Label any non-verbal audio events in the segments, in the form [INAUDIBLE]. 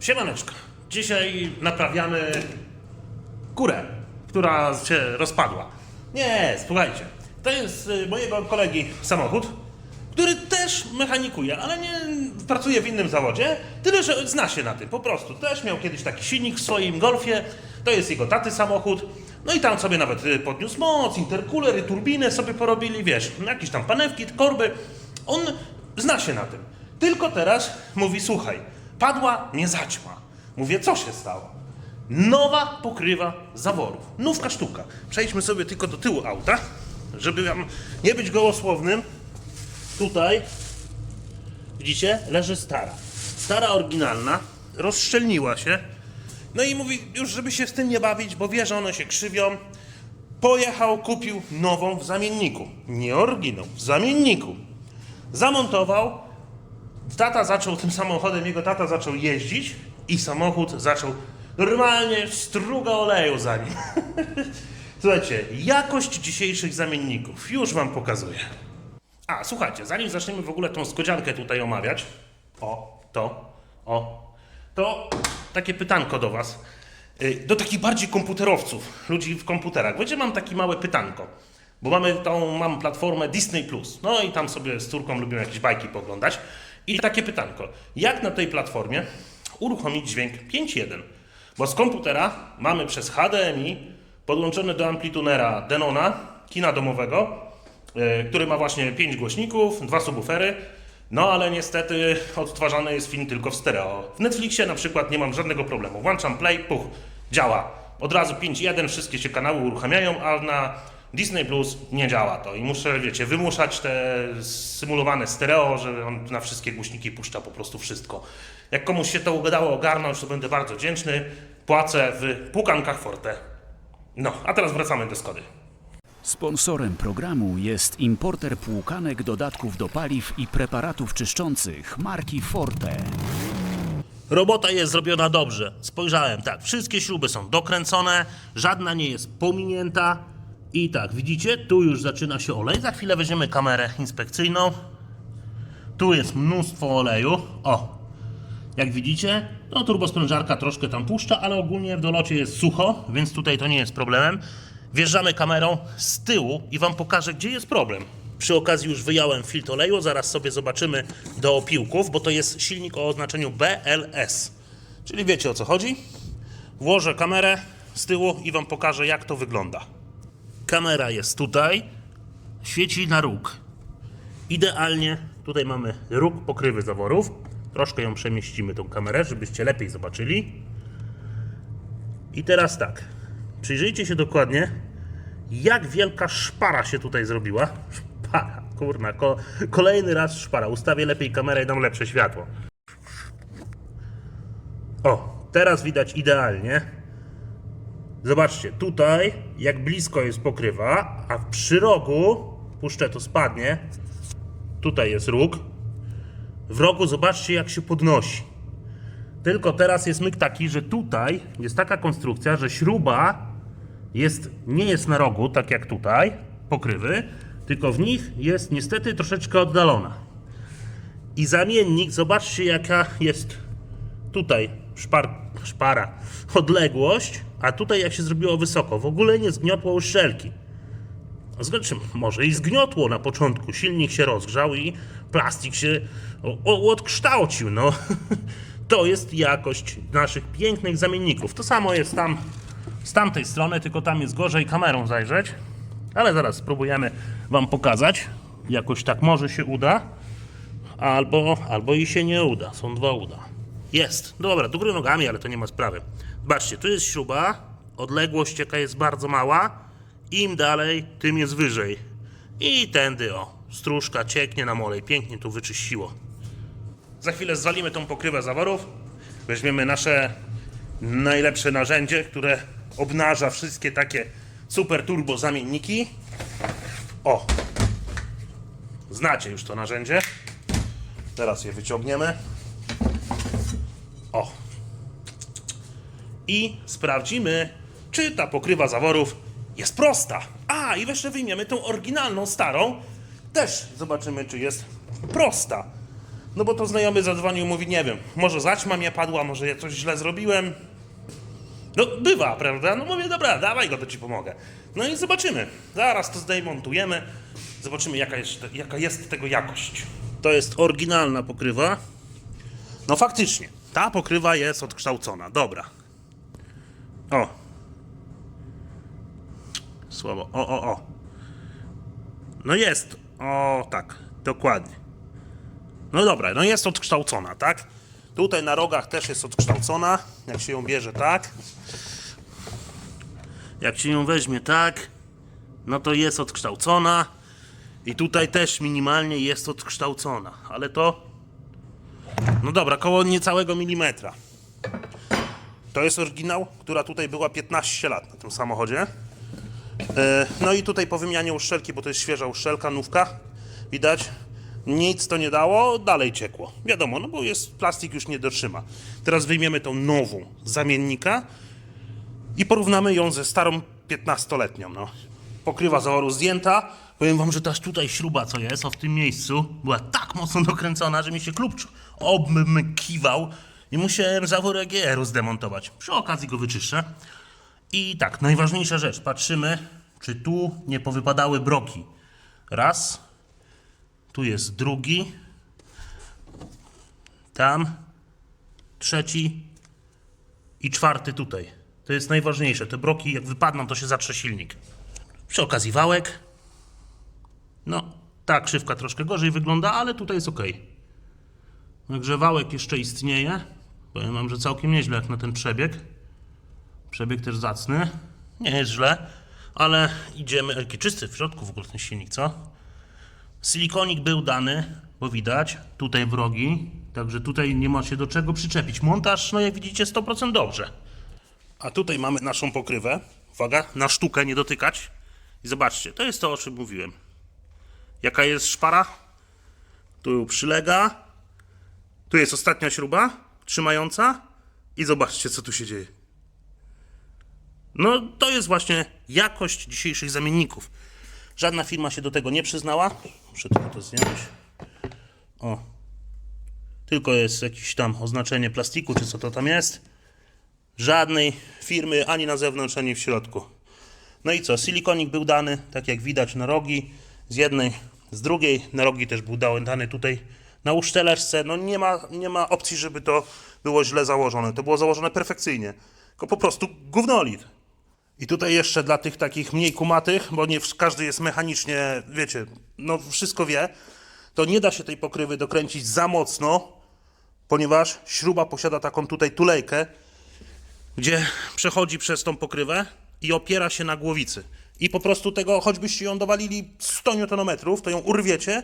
Siemaneczko. Dzisiaj naprawiamy kurę, która się rozpadła. Nie, słuchajcie. To jest y, mojego kolegi samochód, który też mechanikuje, ale nie pracuje w innym zawodzie, tyle że zna się na tym po prostu. Też miał kiedyś taki silnik w swoim golfie, to jest jego taty samochód. No i tam sobie nawet y, podniósł moc, interkuler i turbinę sobie porobili, wiesz, jakieś tam panewki, korby. On zna się na tym. Tylko teraz mówi, słuchaj, padła nie zaćma. Mówię, co się stało? Nowa pokrywa zaworów. Nówka sztuka. Przejdźmy sobie tylko do tyłu auta, żeby wam nie być gołosłownym. Tutaj, widzicie, leży stara. Stara oryginalna, rozszczelniła się. No i mówi, już żeby się z tym nie bawić, bo wie, że one się krzywią. Pojechał, kupił nową w zamienniku. Nie oryginał, w zamienniku. Zamontował, tata zaczął tym samochodem, jego tata zaczął jeździć i samochód zaczął normalnie struga oleju za nim. [LAUGHS] Słuchajcie, jakość dzisiejszych zamienników już wam pokazuję. A, słuchajcie, zanim zaczniemy w ogóle tą skodziankę tutaj omawiać, o, to, o, to takie pytanko do was, y, do takich bardziej komputerowców, ludzi w komputerach. Wiecie, mam takie małe pytanko, bo mamy tą, mam platformę Disney+, no i tam sobie z córką lubimy jakieś bajki poglądać. I takie pytanko, jak na tej platformie uruchomić dźwięk 5.1? Bo z komputera mamy przez HDMI podłączony do amplitunera Denona, kina domowego, e, który ma właśnie 5 głośników, dwa subwoofery, no ale niestety odtwarzany jest film tylko w stereo. W Netflixie na przykład nie mam żadnego problemu. Włączam play, puch, działa. Od razu 5.1, wszystkie się kanały uruchamiają, a na Disney Plus nie działa to i muszę, wiecie, wymuszać te symulowane stereo, że on na wszystkie głośniki puszcza po prostu wszystko. Jak komuś się to udało ogarnąć, to będę bardzo wdzięczny. Płacę w pukankach Forte. No, a teraz wracamy do Skody. Sponsorem programu jest importer płukanek, dodatków do paliw i preparatów czyszczących marki Forte. Robota jest zrobiona dobrze. Spojrzałem, tak, wszystkie śruby są dokręcone, żadna nie jest pominięta. I tak, widzicie, tu już zaczyna się olej. Za chwilę weźmiemy kamerę inspekcyjną. Tu jest mnóstwo oleju. O, jak widzicie, no turbosprężarka troszkę tam puszcza, ale ogólnie w dolocie jest sucho, więc tutaj to nie jest problemem. Wjeżdżamy kamerą z tyłu i Wam pokażę, gdzie jest problem. Przy okazji już wyjąłem filtr oleju, zaraz sobie zobaczymy do opiłków, bo to jest silnik o oznaczeniu BLS. Czyli wiecie o co chodzi? Włożę kamerę z tyłu i Wam pokażę, jak to wygląda. Kamera jest tutaj, świeci na róg. Idealnie tutaj mamy róg pokrywy zaworów. Troszkę ją przemieścimy, tą kamerę, żebyście lepiej zobaczyli. I teraz tak. Przyjrzyjcie się dokładnie, jak wielka szpara się tutaj zrobiła. [LAUGHS] Szpara, kurna, ko kolejny raz szpara. Ustawię lepiej kamerę i dam lepsze światło. O, teraz widać idealnie. Zobaczcie, tutaj jak blisko jest pokrywa, a przy rogu, puszczę to spadnie, tutaj jest róg. W rogu zobaczcie jak się podnosi. Tylko teraz jest myk taki, że tutaj jest taka konstrukcja, że śruba jest, nie jest na rogu, tak jak tutaj, pokrywy, tylko w nich jest niestety troszeczkę oddalona. I zamiennik, zobaczcie jaka jest tutaj szpar, szpara, odległość, a tutaj jak się zrobiło wysoko, w ogóle nie zgniotło uszczelki. Znaczy, może i zgniotło na początku, silnik się rozgrzał i plastik się odkształcił, no. [LAUGHS] To jest jakość naszych pięknych zamienników. To samo jest tam z tamtej strony, tylko tam jest gorzej kamerą zajrzeć. Ale zaraz spróbujemy Wam pokazać. Jakoś tak może się uda, albo, albo i się nie uda. Są dwa uda. Jest. Dobra, do góry nogami, ale to nie ma sprawy. Zobaczcie, tu jest śruba, odległość jaka jest bardzo mała. Im dalej, tym jest wyżej. I tędy o, stróżka cieknie nam olej. Pięknie tu wyczyściło. Za chwilę zwalimy tą pokrywę zaworów. Weźmiemy nasze najlepsze narzędzie, które obnaża wszystkie takie super turbo zamienniki. O! Znacie już to narzędzie. Teraz je wyciągniemy. O! I sprawdzimy, czy ta pokrywa zaworów jest prosta. A, i jeszcze wyjmiemy tą oryginalną, starą. Też zobaczymy, czy jest prosta. No bo to znajomy zadzwonił, mówi, nie wiem, może zaćma mnie padła, może ja coś źle zrobiłem. No bywa, prawda? No mówię, dobra, dawaj go, to ci pomogę. No i zobaczymy. Zaraz to zdemontujemy. Zobaczymy, jaka jest, jaka jest tego jakość. To jest oryginalna pokrywa. No faktycznie, ta pokrywa jest odkształcona. Dobra. O. Słabo. O, o, o. No jest. O, tak. Dokładnie. No dobra, no jest odkształcona, tak? Tutaj na rogach też jest odkształcona. Jak się ją bierze tak. Jak się ją weźmie tak, no to jest odkształcona. I tutaj też minimalnie jest odkształcona. Ale to. No dobra, koło niecałego milimetra. To jest oryginał, która tutaj była 15 lat na tym samochodzie. E, No i tutaj po wymianie uszczelki, bo to jest świeża uszczelka, nówka, widać, nic to nie dało, dalej ciekło. Wiadomo, no bo jest plastik już nie dotrzyma. Teraz wyjmiemy tą nową zamiennika i porównamy ją ze starą 15-letnią. No. Pokrywa zaworu zdjęta. Powiem wam, że też tutaj śruba, co jest, o w tym miejscu, była tak mocno dokręcona, że mi się klubcz obmykiwał i musiałem zawór EGR-u zdemontować. Przy okazji go wyczyszczę. I tak, najważniejsza rzecz. Patrzymy, czy tu nie powypadały broki. Raz. Tu jest drugi. Tam. Trzeci. I czwarty tutaj. To jest najważniejsze. Te broki, jak wypadną, to się zatrze silnik. Przy okazji wałek. No, ta krzywka troszkę gorzej wygląda, ale tutaj jest ok. Także wałek jeszcze istnieje. Powiem wam, że całkiem nieźle jak na ten przebieg. Przebieg też zacny. Nie jest źle, ale idziemy. Jaki czysty w środku w ogóle ten silnik, co? Silikonik był dany, bo widać, tutaj wrogi, także tutaj nie ma się do czego przyczepić. Montaż, no jak widzicie, 100% dobrze. A tutaj mamy naszą pokrywę. Uwaga, na sztukę nie dotykać. I zobaczcie, to jest to, o czym mówiłem. Jaka jest szpara? Tu przylega. Tu jest ostatnia śruba trzymająca. I zobaczcie, co tu się dzieje. No, to jest właśnie jakość dzisiejszych zamienników. Żadna firma się do tego nie przyznała. Muszę tylko to zdjąć. O. Tylko jest jakieś tam oznaczenie plastiku, czy co to tam jest. Żadnej firmy ani na zewnątrz, ani w środku. No i co? Silikonik był dany, tak jak widać, na rogi. Z jednej, z drugiej. Na rogi też był dany- tutaj na uszczelerce. No nie ma, nie ma opcji, żeby to było źle założone. To było założone perfekcyjnie. Tylko po prostu gównolit. I tutaj jeszcze dla tych takich mniej kumatych, bo nie każdy jest mechanicznie, wiecie, no wszystko wie, to nie da się tej pokrywy dokręcić za mocno, ponieważ śruba posiada taką tutaj tulejkę, gdzie przechodzi przez tą pokrywę i opiera się na głowicy. I po prostu tego, choćbyście ją dowalili 100 Nm, to ją urwiecie,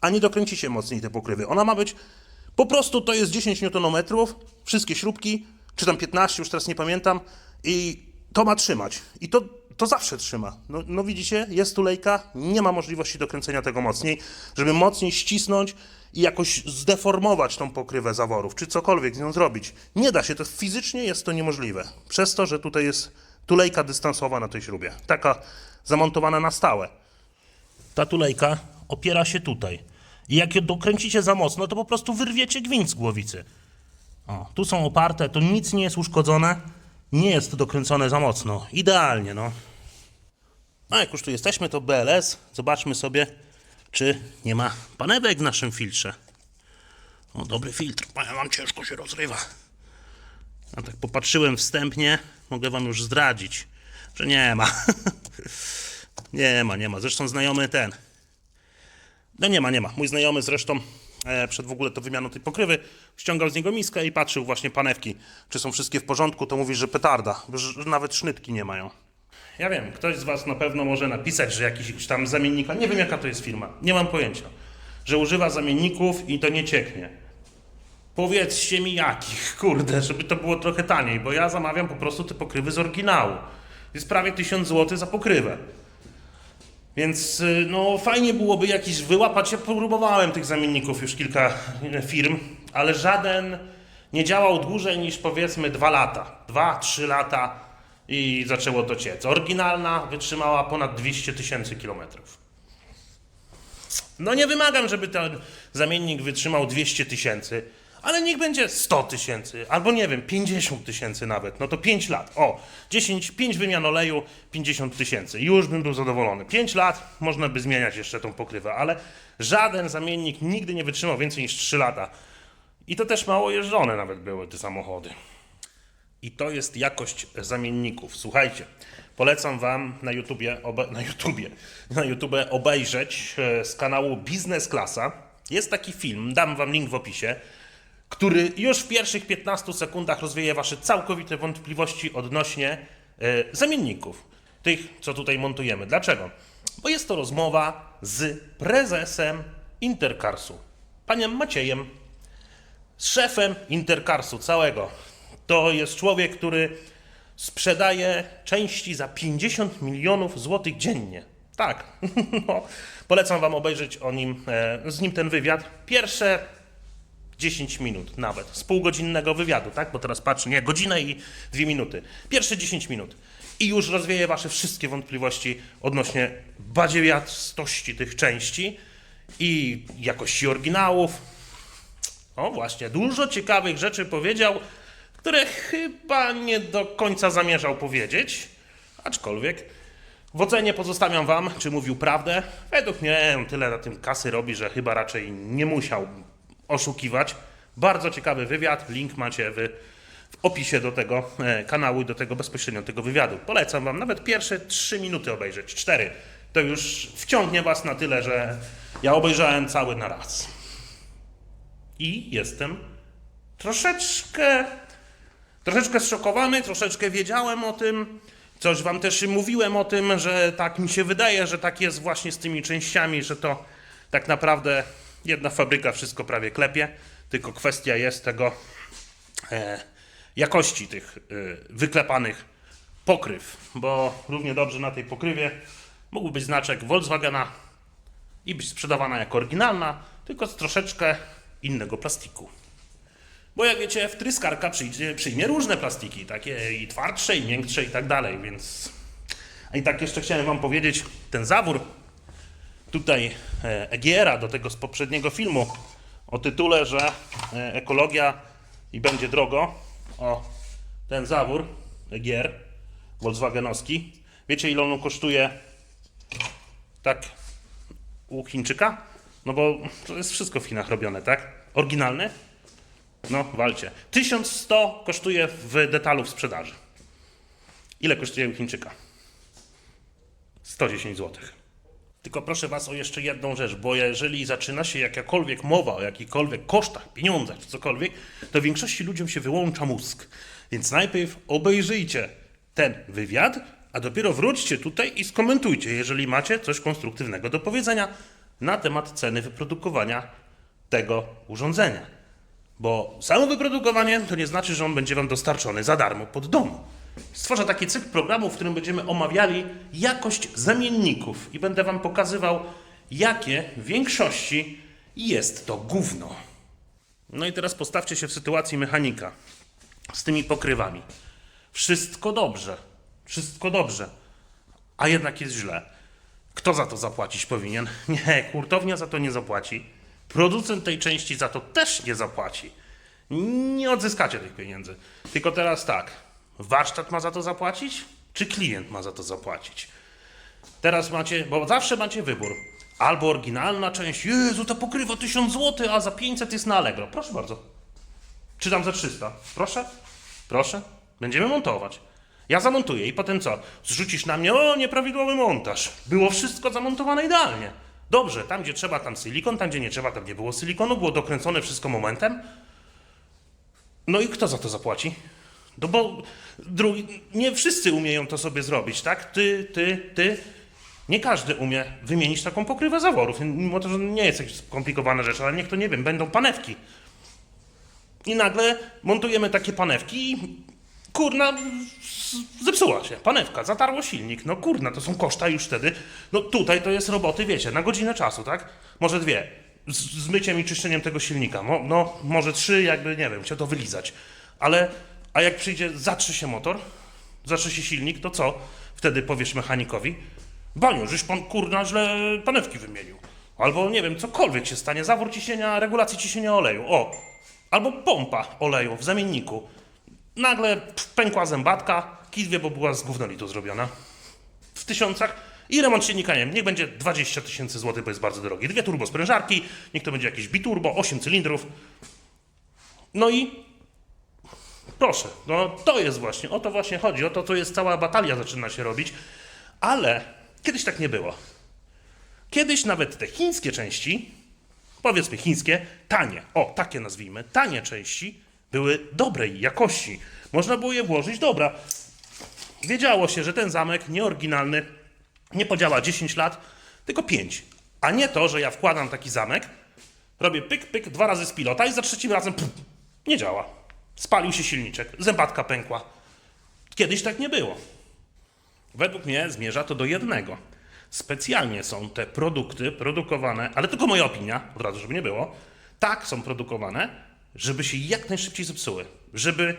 a nie dokręcicie mocniej tej pokrywy. Ona ma być, po prostu to jest 10 Nm, wszystkie śrubki, czy tam 15, już teraz nie pamiętam, i to ma trzymać. I to, to zawsze trzyma. No, no widzicie, jest tulejka, nie ma możliwości dokręcenia tego mocniej, żeby mocniej ścisnąć i jakoś zdeformować tą pokrywę zaworów, czy cokolwiek z nią zrobić. Nie da się, to fizycznie jest to niemożliwe. Przez to, że tutaj jest tulejka dystansowa na tej śrubie. Taka zamontowana na stałe. Ta tulejka opiera się tutaj. I jak ją dokręcicie za mocno, to po prostu wyrwiecie gwint z głowicy. O, tu są oparte, to nic nie jest uszkodzone, nie jest dokręcone za mocno. Idealnie, no. A jak już tu jesteśmy, to BLS. Zobaczmy sobie, czy nie ma panewek w naszym filtrze. O, dobry filtr. Powiem wam, ciężko się rozrywa. A tak popatrzyłem wstępnie, mogę wam już zdradzić, że nie ma. [LAUGHS] nie ma, nie ma. Zresztą znajomy ten. No nie ma, nie ma. Mój znajomy zresztą e, przed w ogóle to wymianą tej pokrywy ściągał z niego miskę i patrzył właśnie panewki, czy są wszystkie w porządku, to mówi, że petarda, że nawet sznytki nie mają. Ja wiem, ktoś z Was na pewno może napisać, że jakiś tam zamiennika, nie wiem jaka to jest firma, nie mam pojęcia, że używa zamienników i to nie cieknie. Powiedzcie mi jakich, kurde, żeby to było trochę taniej, bo ja zamawiam po prostu te pokrywy z oryginału. Jest prawie 1000 zł za pokrywę. Więc y, no fajnie byłoby jakiś wyłapać. Ja próbowałem tych zamienników już kilka y, firm, ale żaden nie działał dłużej niż powiedzmy 2 lata. 2-3 lata i zaczęło to ciec. Oryginalna wytrzymała ponad 200 tysięcy kilometrów. no nie wymagam, żeby ten zamiennik wytrzymał 200 tysięcy, ale niech będzie 100 tysięcy, albo nie wiem, 50 tysięcy nawet, no to 5 lat. O, 10, 5 wymian oleju, 50 tysięcy. Już bym był zadowolony. 5 lat, można by zmieniać jeszcze tą pokrywę, ale żaden zamiennik nigdy nie wytrzymał więcej niż 3 lata. I to też mało jeżdżone nawet były te samochody. I to jest jakość zamienników. Słuchajcie, polecam Wam na YouTubie, obe, na YouTubie, na YouTube obejrzeć e, z kanału Biznes Klasa. Jest taki film, dam Wam link w opisie, który już w pierwszych 15 sekundach rozwieje Wasze całkowite wątpliwości odnośnie e, zamienników, tych, co tutaj montujemy. Dlaczego? Bo jest to rozmowa z prezesem Intercarsu, panem Maciejem z szefem Intercarsu całego. To jest człowiek, który sprzedaje części za 50 milionów złotych dziennie. Tak, [LAUGHS] no, polecam Wam obejrzeć o nim, e, z nim ten wywiad. Pierwsze 10 minut nawet, z półgodzinnego wywiadu, tak? Bo teraz patrzę, nie, godzinę i dwie minuty. Pierwsze 10 minut. I już rozwieje Wasze wszystkie wątpliwości odnośnie badziewiatości tych części i jakości oryginałów, o właśnie, dużo ciekawych rzeczy powiedział, które chyba nie do końca zamierzał powiedzieć, aczkolwiek w ocenie pozostawiam wam, czy mówił prawdę. Według mnie tyle na tym kasy robi, że chyba raczej nie musiał oszukiwać. Bardzo ciekawy wywiad, link macie w, w opisie do tego e, kanału i do tego bezpośrednio tego wywiadu. Polecam wam nawet pierwsze 3 minuty obejrzeć, 4. To już wciągnie was na tyle, że ja obejrzałem cały na raz. I jestem troszeczkę, troszeczkę zszokowany, troszeczkę wiedziałem o tym. Coś wam też mówiłem o tym, że tak mi się wydaje, że tak jest właśnie z tymi częściami, że to tak naprawdę jedna fabryka wszystko prawie klepie, tylko kwestia jest tego e, jakości tych e, wyklepanych pokryw, bo równie dobrze na tej pokrywie mógłby być znaczek Volkswagena i być sprzedawana jako oryginalna, tylko z troszeczkę innego plastiku. Bo jak wiecie, wtryskarka przyjdzie, przyjmie różne plastiki, takie i twardsze, i miększe, i tak dalej, więc... A i tak jeszcze chciałem wam powiedzieć, ten zawór tutaj e, Egiera do tego z poprzedniego filmu o tytule, że e, ekologia i będzie drogo. O, ten zawór Egier Volkswagenowski. Wiecie ile on kosztuje tak u Chińczyka? No bo to jest wszystko w Chinach robione, tak? Oryginalny? No, walcie. 1100 kosztuje w detalu w sprzedaży. Ile kosztuje u Chińczyka? 110 zł. Tylko proszę Was o jeszcze jedną rzecz, bo jeżeli zaczyna się jakakolwiek mowa o jakichkolwiek kosztach, pieniądzach czy cokolwiek, to większości ludziom się wyłącza mózg. Więc najpierw obejrzyjcie ten wywiad, a dopiero wróćcie tutaj i skomentujcie, jeżeli macie coś konstruktywnego do powiedzenia na temat ceny wyprodukowania tego urządzenia. Bo samo wyprodukowanie to nie znaczy, że on będzie Wam dostarczony za darmo pod dom. Stworzę taki cykl programu, w którym będziemy omawiali jakość zamienników i będę Wam pokazywał, jakie w większości jest to gówno. No i teraz postawcie się w sytuacji mechanika z tymi pokrywami. Wszystko dobrze, wszystko dobrze, a jednak jest źle. Kto za to zapłacić powinien? [LAUGHS] Nie, hurtownia za to nie zapłaci. Producent tej części za to też nie zapłaci. Nie odzyskacie tych pieniędzy. Tylko teraz tak, warsztat ma za to zapłacić, czy klient ma za to zapłacić? Teraz macie, bo zawsze macie wybór. Albo oryginalna część, Jezu, ta pokrywa 1000 zł, a za 500 jest na Allegro. Proszę bardzo. Czy tam za 300? Proszę? Proszę? Będziemy montować. Ja zamontuję i potem co? Zrzucisz na mnie, o, nieprawidłowy montaż. Było wszystko zamontowane idealnie. Dobrze, tam gdzie trzeba, tam silikon, tam gdzie nie trzeba, tam nie było silikonu, było dokręcone wszystko momentem. No i kto za to zapłaci? No bo drugi, nie wszyscy umieją to sobie zrobić, tak? Ty, ty, ty. Nie każdy umie wymienić taką pokrywę zaworów. Mimo to, że nie jest jakaś skomplikowana rzecz, ale niech to nie wiem, będą panewki. I nagle montujemy takie panewki i kurna zepsuła się panewka, zatarło silnik. No kurna, to są koszta już wtedy. No tutaj to jest roboty, wiecie, na godzinę czasu, tak? Może dwie. Z, z myciem i czyszczeniem tego silnika. No, no może trzy, jakby, nie wiem, chciał to wylizać. Ale, a jak przyjdzie, zatrzy się motor, zatrzy się silnik, to co? Wtedy powiesz mechanikowi, Baniu, żeś pan kurna źle panewki wymienił. Albo nie wiem, cokolwiek się stanie, zawór ciśnienia, regulacji ciśnienia oleju. O! Albo pompa oleju w zamienniku. Nagle pękła zębatka, kitwie, bo była z gównolitu zrobiona. W tysiącach. I remont silnika, nie wiem, niech będzie 20 tysięcy złotych, bo jest bardzo drogi. Dwie turbosprężarki, niech to będzie jakiś biturbo, 8 cylindrów. No i proszę, no to jest właśnie, o to właśnie chodzi, o to, to jest cała batalia zaczyna się robić, ale kiedyś tak nie było. Kiedyś nawet te chińskie części, powiedzmy chińskie, tanie, o takie nazwijmy, tanie części były dobrej jakości. Można było je włożyć dobra. Wiedziało się, że ten zamek nieoryginalny nie podziała 10 lat, tylko 5. A nie to, że ja wkładam taki zamek, robię pyk, pyk, dwa razy z pilota i za trzecim razem pff, nie działa. Spalił się silniczek, zębatka pękła. Kiedyś tak nie było. Według mnie zmierza to do jednego. Specjalnie są te produkty produkowane, ale tylko moja opinia, od razu, żeby nie było, tak są produkowane, żeby się jak najszybciej zepsuły. Żeby,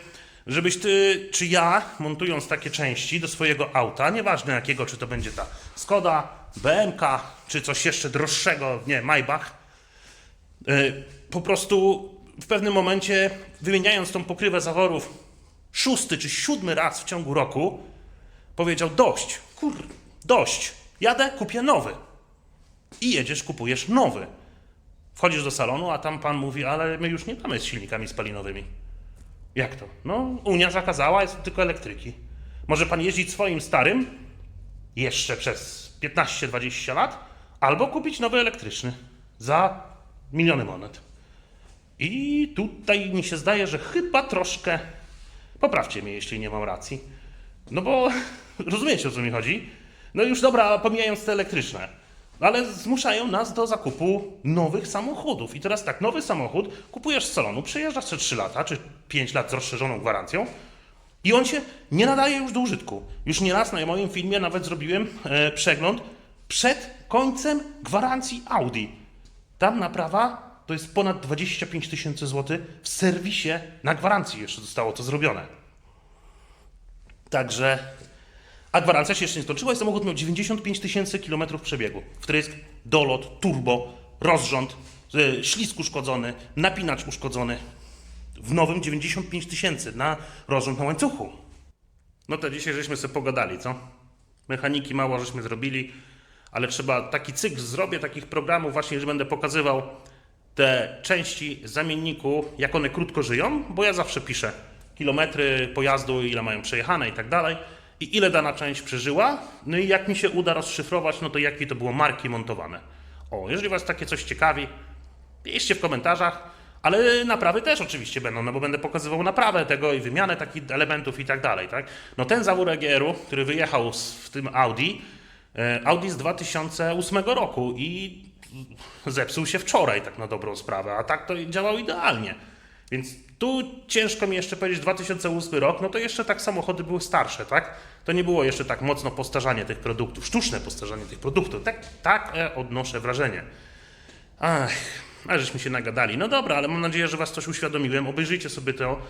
żebyś ty, czy ja, montując takie części do swojego auta, nieważne jakiego, czy to będzie ta Skoda, BMK, czy coś jeszcze droższego, nie, Maybach, y, po prostu w pewnym momencie, wymieniając tą pokrywę zaworów szósty czy siódmy raz w ciągu roku, powiedział dość, kur, dość, jadę, kupię nowy. I jedziesz, kupujesz nowy. Wchodzisz do salonu, a tam pan mówi, ale my już nie mamy z silnikami spalinowymi. Jak to? No, Unia zakazała, jest tylko elektryki. Może pan jeździć swoim starym jeszcze przez 15-20 lat, albo kupić nowy elektryczny za miliony monet. I tutaj mi się zdaje, że chyba troszkę. Poprawcie mnie, jeśli nie mam racji. No bo [LAUGHS] rozumiecie o co mi chodzi? No już dobra, pomijając te elektryczne, ale zmuszają nas do zakupu nowych samochodów. I teraz tak, nowy samochód kupujesz z salonu, przejeżdżasz przez 3 lata czy 5 lat z rozszerzoną gwarancją i on się nie nadaje już do użytku. Już nieraz na moim filmie nawet zrobiłem e, przegląd przed końcem gwarancji Audi. Tam naprawa to jest ponad 25 tysięcy złotych w serwisie na gwarancji jeszcze zostało to zrobione. Także, a gwarancja się jeszcze nie skończyła i samochód miał 95 tysięcy kilometrów przebiegu. Wtrysk, dolot, turbo, rozrząd, y, ślizg uszkodzony, napinacz uszkodzony. W nowym 95 tysięcy na rozrząd na łańcuchu. No to dzisiaj żeśmy sobie pogadali, co? Mechaniki mało żeśmy zrobili, ale trzeba taki cykl zrobię, takich programów właśnie, że będę pokazywał te części zamienniku, jak one krótko żyją, bo ja zawsze piszę kilometry pojazdu, ile mają przejechane i tak dalej, i ile dana część przeżyła, no i jak mi się uda rozszyfrować, no to jakie to było marki montowane. O, jeżeli Was takie coś ciekawi, piszcie w komentarzach, ale naprawy też oczywiście będą, no bo będę pokazywał naprawę tego i wymianę takich elementów i tak dalej, tak? No ten zawór EGR-u, który wyjechał z, w tym Audi, e, Audi z 2008 roku i zepsuł się wczoraj, tak na dobrą sprawę, a tak to działał idealnie. Więc tu ciężko mi jeszcze powiedzieć 2008 rok, no to jeszcze tak samochody były starsze, tak? To nie było jeszcze tak mocno postarzanie tych produktów, sztuczne postarzanie tych produktów. Tak, tak e, odnoszę wrażenie. Ach, ale żeśmy się nagadali. No dobra, ale mam nadzieję, że Was coś uświadomiłem. Obejrzyjcie sobie to,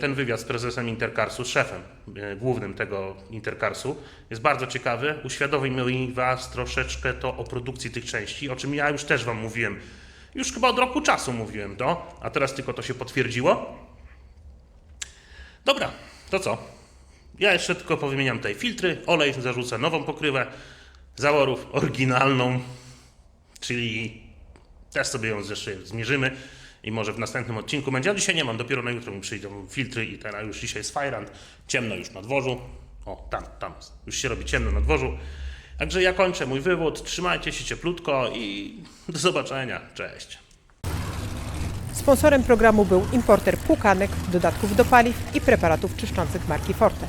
ten wywiad z prezesem Intercarsu, z szefem e, głównym tego Intercarsu. Jest bardzo ciekawy. Uświadomi Was troszeczkę to o produkcji tych części, o czym ja już też Wam mówiłem. Już chyba od roku czasu mówiłem to, a teraz tylko to się potwierdziło. Dobra, to co? Ja jeszcze tylko powymieniam tutaj filtry, olej, zarzucę nową pokrywę zaworów, oryginalną, czyli też sobie ją jeszcze zmierzymy i może w następnym odcinku będzie. Ale dzisiaj nie mam, dopiero na jutro mi przyjdą filtry i teraz już dzisiaj jest fajrant, ciemno już na dworzu. O, tam, tam, już się robi ciemno na dworzu. Także ja kończę mój wywód, trzymajcie się cieplutko i do zobaczenia. Cześć. Sponsorem programu był importer płukanek, dodatków do paliw i preparatów czyszczących marki Forte.